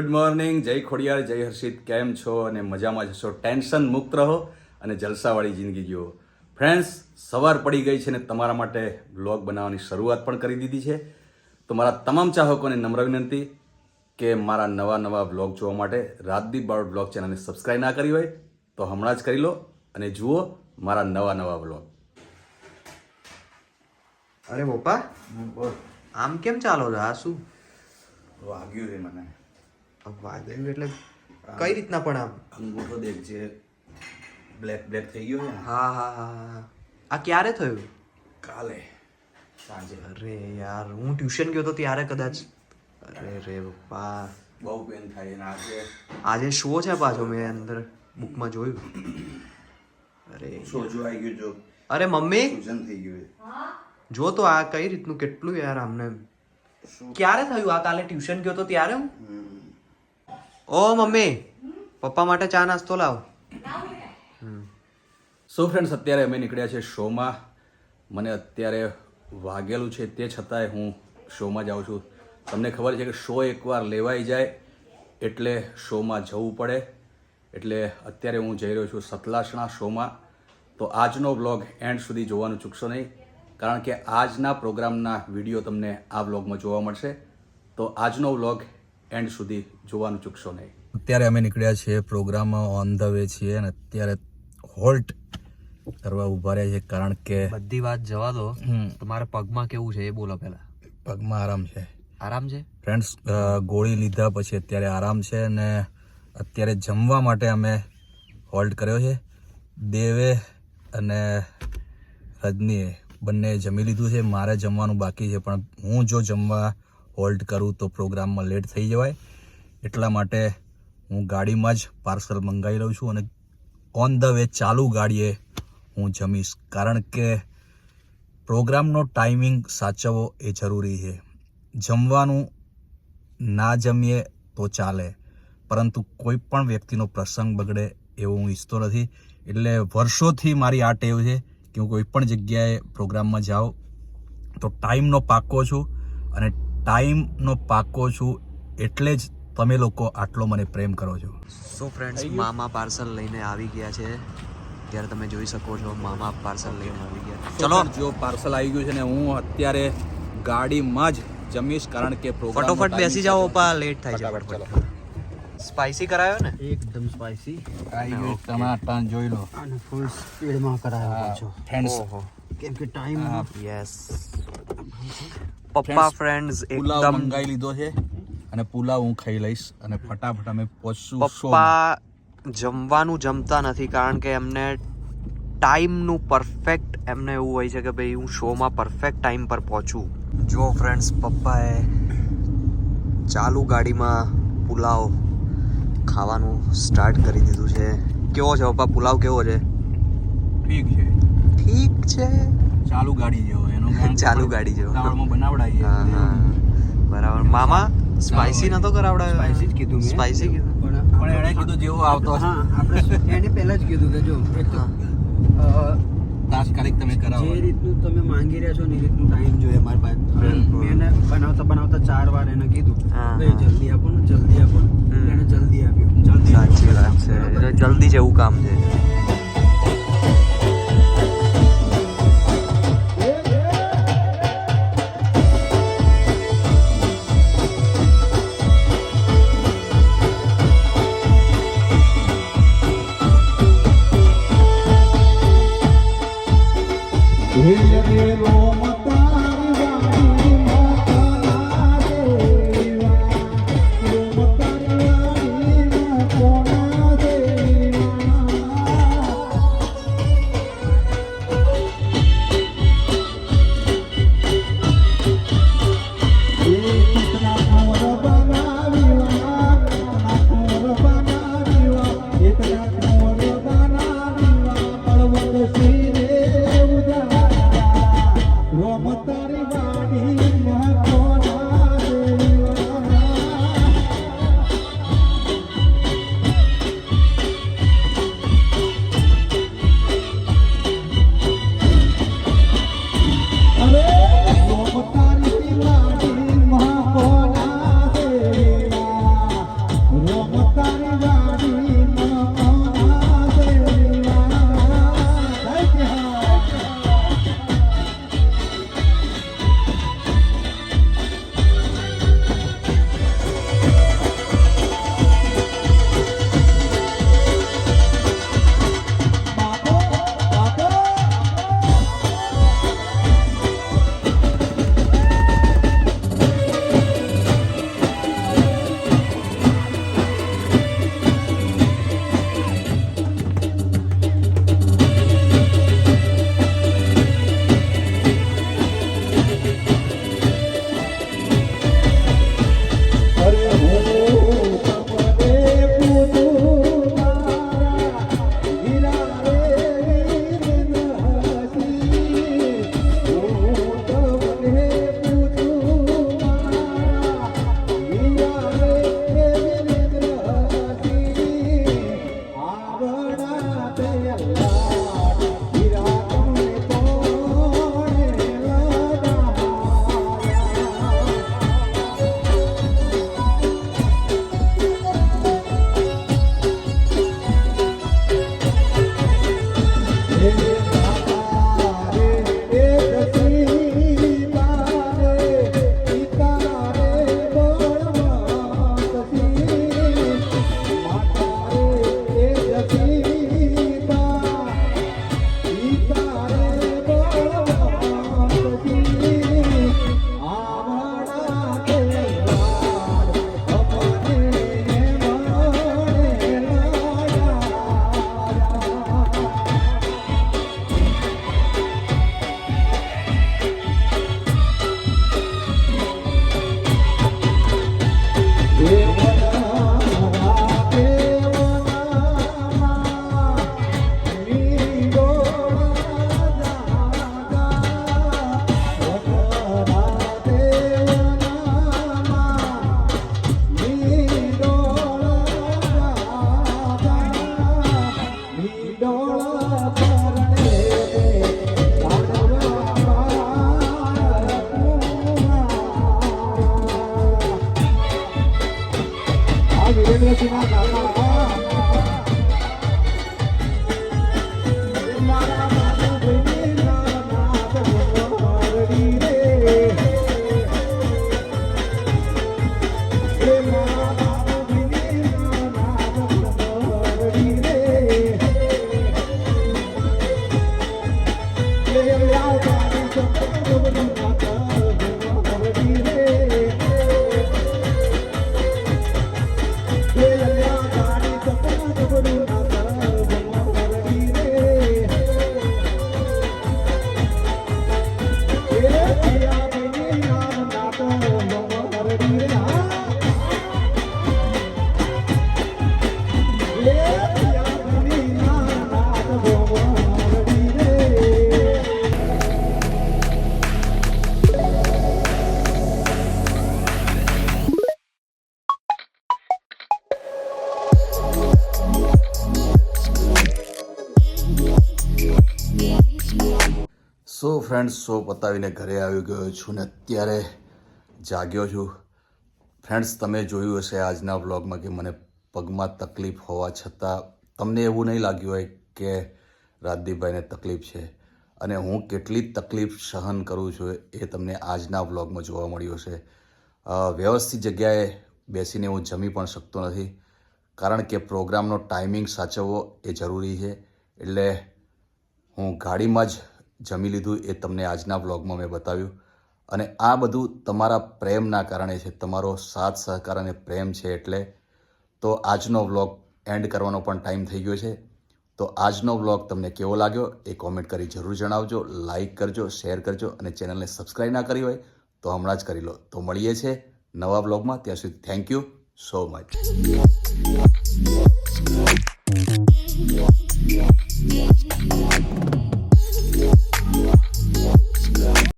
Good morning. જય ખોડિયાર જય હર્ષિત. કેમ છો? અને મજામાં જશો ટેન્શન મુક્ત રહો અને જલસાવાળી જિંદગી જીવો. ફ્રેન્ડ્સ સવાર પડી ગઈ છે ને તમારા માટે બ્લોગ બનાવવાની શરૂઆત પણ કરી દીધી છે. તો મારા તમામ ચાહકોને નમ્ર વિનંતી કે મારા નવા નવા બ્લોગ જોવા માટે રાજદીપ બાળ બ્લોગ ચેનલને સબસ્ક્રાઈબ ના કરી હોય તો હમણાં જ કરી લો અને જુઓ મારા નવા નવા બ્લોગ અરે પપ્પા આમ કેમ ચાલો છો? આ શું? વાગ્યું છે મને. વાગ્યું એટલે કઈ રીતના પણ આમ? અંગૂઠો દેખ જે બ્લેક બ્લેક થઈ ગયો હા હા હા આ ક્યારે થયું? કાલે. સાંજે. અરે યાર હું ટ્યુશન ગયો તો ત્યારે કદાચ. અરે રે પપ્પા બહુ પેન થાય ને આજે આજે શો છે પાછો મેં અંદર બુકમાં જોયું. અરે શો આવી ગયું જો. અરે મમ્મી? સૂજન થઈ ગયું જો તો આ કઈ રીતનું કેટલું યાર આમને. ક્યારે થયું? આ કાલે ટ્યુશન ગયો તો ત્યારે હું? ઓ, મમ્મી. પપ્પા માટે ચા નાસ્તો લાવ. સો ફ્રેન્ડ્સ અત્યારે અમે નીકળ્યા છે શોમાં. મને અત્યારે વાગેલું છે તે છતાંય હું શોમાં જાઉં છું. તમને ખબર છે કે શો એકવાર લેવાઈ જાય એટલે શોમાં જવું પડે. એટલે અત્યારે હું જઈ રહ્યો છું સતલાસણા શોમાં. તો આજનો બ્લોગ એન્ડ સુધી જોવાનું ચૂકશો નહીં, કારણ કે આજના પ્રોગ્રામના વીડિયો તમને આ બ્લોગમાં જોવા મળશે. તો આજનો બ્લોગ એન્ડ સુધી જોવાનું ચૂકશો નહીં. અત્યારે અમે નીકળ્યા છીએ પ્રોગ્રામ ઓન ધ વે છીએ અને અત્યારે હોલ્ટ કરવા ઊભા રહ્યા છે કારણ કે બધી વાત જવા દો. તમારે પગમાં કેવું છે એ બોલો પહેલા. પગમાં આરામ છે. આરામ છે? ફ્રેન્ડ્સ ગોળી લીધા પછી અત્યારે આરામ છે અને અત્યારે જમવા માટે અમે હોલ્ટ કર્યો છે. દેવે અને રજનીએ બંને જમી લીધું છે. મારે જમવાનું બાકી છે પણ હું જો જમવા હોલ્ડ કરું તો પ્રોગ્રામમાં લેટ થઈ જવાય. એટલા માટે હું ગાડીમાં જ પાર્સલ મંગાવી લઉં છું અને ઓન ધ વે ચાલુ ગાડીએ હું જમીશ. કારણ કે પ્રોગ્રામનો ટાઈમિંગ સાચવવો એ જરૂરી છે. જમવાનું ના જમીએ તો ચાલે, પરંતુ કોઈ પણ વ્યક્તિનો પ્રસંગ બગડે એવો હું ઈચ્છતો નથી. એટલે વર્ષોથી મારી આ ટેવ છે કે હું કોઈ પણ જગ્યાએ પ્રોગ્રામમાં જાઉં તો ટાઈમનો પાક્કો છું અને ટાઈમનો પાકો છું એટલે જ તમે લોકો આટલો મને પ્રેમ કરો છો. સો ફ્રેન્ડ્સ મામા પાર્સલ લઈને આવી ગયા છે. ત્યારે તમે જોઈ શકો છો મામા પાર્સલ લઈને આવી ગયા. ચલો. જો પાર્સલ આવી ગયું છે ને હું અત્યારે ગાડીમાં જ જમીશ કારણ કે ફટોફટ બેસી જાઓ પા લેટ થાય છે ફટાફટ સ્પાઈસી કરાયો ને? એકદમ સ્પાઇસી આવી ગયો ટમાટા જોઈ લો. અને ફૂલ સ્પીડમાં કરાયો છો ફ્રેન્ડ્સ કેમ કે ટાઈમ યસ પપ્પા ફ્રેન્ડ્સ એકદમ મંગાવી લીધો છે અને પુલાવ હું ખાઈ લઈશ અને ફટાફટ અમે પહોંચશું પપ્પા જમવાનું જમતા નથી કારણ કે એમને ટાઈમનું પરફેક્ટ એમને એવું હોય છે કે ભાઈ હું શોમાં પરફેક્ટ ટાઈમ પર પહોંચું. જો ફ્રેન્ડ્સ પપ્પાએ ચાલુ ગાડીમાં પુલાવ ખાવાનું સ્ટાર્ટ કરી દીધું છે. કેવો છે પપ્પા પુલાવ કેવો છે? ઠીક છે. ઠીક છે. ચાલુ ગાડી જેવો એનો ચાલુ ગાડી જેવો. ઉતાવળમાં બનાવડાવીએ હા હા. બરાબર. મામા સ્પાઈસી નતો કરાવડાવ્યો સ્પાઈસી જ કીધું મેં. સ્પાઈસી કીધું. પણ પણ એણે કીધું જેવો આવતો હા આપણે એને પહેલા જ કીધું કે જો એક તો અ, તાત્કાલિક તમે કરાવો. જે રીતનું તમે માંગી રહ્યા છો ને એ રીતનું ટાઈમ જોઈએ મારી પાસે. મેં એને બનાવતા બનાવતા ચાર વાર એને કીધું. હા, ભાઈ જલ્દી આપો ને જલ્દી આપો ને. એને જલ્દી આપ્યું. જલ્દી સાચી વાત છે? જલ્દી જેવું કામ છે. સો ફ્રેન્ડ્સ શો પતાવીને ઘરે આવી ગયો છું ને અત્યારે જાગ્યો છું. ફ્રેન્ડ્સ તમે જોયું હશે આજના વ્લોગમાં કે મને પગમાં તકલીફ હોવા છતાં તમને એવું નહીં લાગ્યું હોય કે રાજદીપભાઈને તકલીફ છે. અને હું કેટલી તકલીફ સહન કરું છું એ તમને આજના વ્લોગમાં જોવા મળ્યું હશે. વ્યવસ્થિત જગ્યાએ બેસીને હું જમી પણ શકતો નથી. કારણ કે પ્રોગ્રામનો ટાઈમિંગ સાચવવો એ જરૂરી છે. એટલે હું ગાડીમાં જ જમી લીધું એ તમને આજના વ્લોગમાં મેં બતાવ્યું. અને આ બધું તમારા પ્રેમના કારણે છે, તમારો સાથ સહકાર અને પ્રેમ છે એટલે. તો આજનો વ્લોગ એન્ડ કરવાનો પણ ટાઈમ થઈ ગયો છે. તો આજનો વ્લોગ તમને કેવો લાગ્યો એ કોમેન્ટ કરી જરૂર જણાવજો લાઇક કરજો, શેર કરજો અને ચેનલને સબસ્ક્રાઈબ ના કરી હોય તો હમણાં જ કરી લો. તો મળીએ છીએ નવા વ્લોગમાં. ત્યાં સુધી થેન્ક યુ સો મચ